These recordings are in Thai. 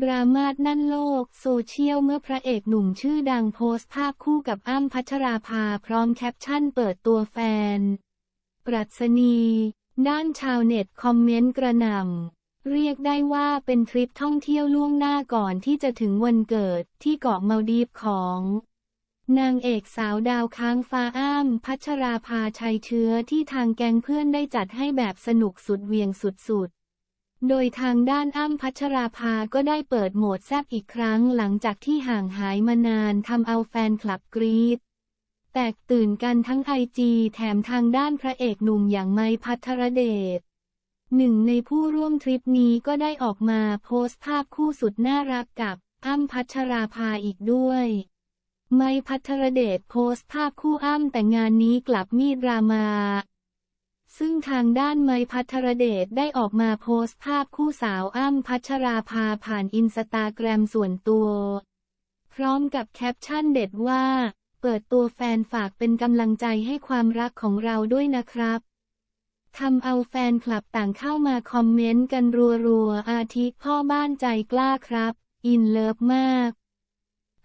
ดราม่านั่นโลก โซเชียลเมื่อพระเอกหนุ่มชื่อดังโพสต์ภาพคู่กับอ้ำพัชราภาพร้อมแคปชั่นเปิดตัวแฟน ปรัชนี ด้านชาวเน็ตคอมเมนต์กระหน่ำเรียกได้ว่าเป็นทริปท่องเที่ยวล่วงหน้าก่อนที่จะถึงวันเกิดที่เกาะมาดีฟของ นางเอกสาวดาวค้างฟ้าอ้ำพัชราภาชัยเชื้อที่ทางแกงเพื่อนได้จัดให้แบบสนุกสุดเวียงสุดๆ โดยทางด้านอ้ำพัชราภาก็ได้เปิดโหมดแซบอีกครั้งหลังจากที่ห่างหายมานานทำเอาแฟนคลับกรี๊ดแตกตื่นกันทั้งไอจีแถมทางด้านพระเอกหนุ่มอย่างไม้พัทรเดชหนึ่งในผู้ร่วมทริปนี้ก็ได้ออกมาโพสต์ภาพคู่สุดน่ารักกับอ้ำพัชราภาอีกด้วย ไม้พัทรเดชโพสต์ภาพคู่อ้ำแต่งานนี้กลับมีดรามา ซึ่งทางด้านไมพัทรเดชได้ออกมาโพสต์ภาพคู่สาวอ้ำพัชราภาผ่านอินสตาแกรมส่วนตัว พร้อมกับแคปชั่นเด็ดว่า เปิดตัวแฟนฝากเป็นกำลังใจให้ความรักของเราด้วยนะครับทำเอาแฟนคลับต่างเข้ามาคอมเมนต์กันรัวๆ อาทิพ่อบ้านใจกล้าครับ อินเลิฟมาก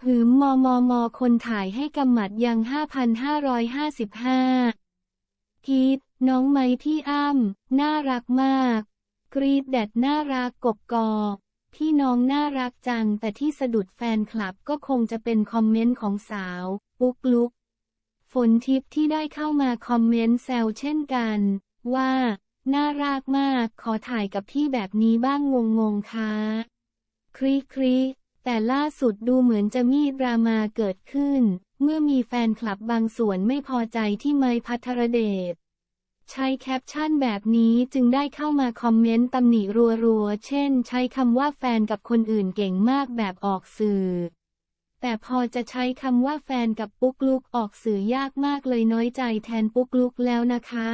หืมมมมคนถ่ายให้กำหมัดยัง 5,555 กีดน้องไม้พี่อ้ำน่ารักมาก กรีดแดดน่ารักกบกอพี่น้องน่ารักจังแต่ที่สะดุดแฟนคลับก็คงจะเป็นคอมเมนต์ของสาวปุ๊กลุก ฝนทิพย์ที่ได้เข้ามาคอมเมนต์แซวเช่นกัน ว่า น่ารักมากขอถ่ายกับพี่แบบนี้บ้างงงงๆค่ะครีครีแต่ล่าสุดดูเหมือนจะมีดรามาเกิดขึ้น เมื่อมีแฟนคลับบางส่วนไม่พอใจที่ไมพัทรเดชใช้แคปชั่นแบบนี้จึงได้เข้ามาคอมเมนต์ตำหนิรัวๆ เช่น ใช้คำว่าแฟนกับคนอื่นเก่งมากแบบออกสื่อ แต่พอจะใช้คำว่าแฟนกับปุ๊กลุกออกสื่อยากมากเลยน้อยใจแทนปุ๊กลุกแล้วนะคะ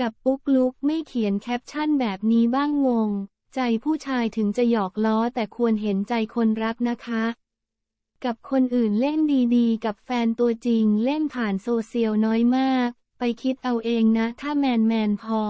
กับปุ๊กลุกไม่เขียนแคปชั่นแบบนี้บ้างงง ใจผู้ชายถึงจะหยอกล้อแต่ควรเห็นใจคนรักนะคะ กับคนอื่นเล่นดีๆ กับแฟนตัวจริงเล่นผ่านโซเชียลน้อยมาก ไปคิดเอาเองนะ ถ้าแมนแมนพอ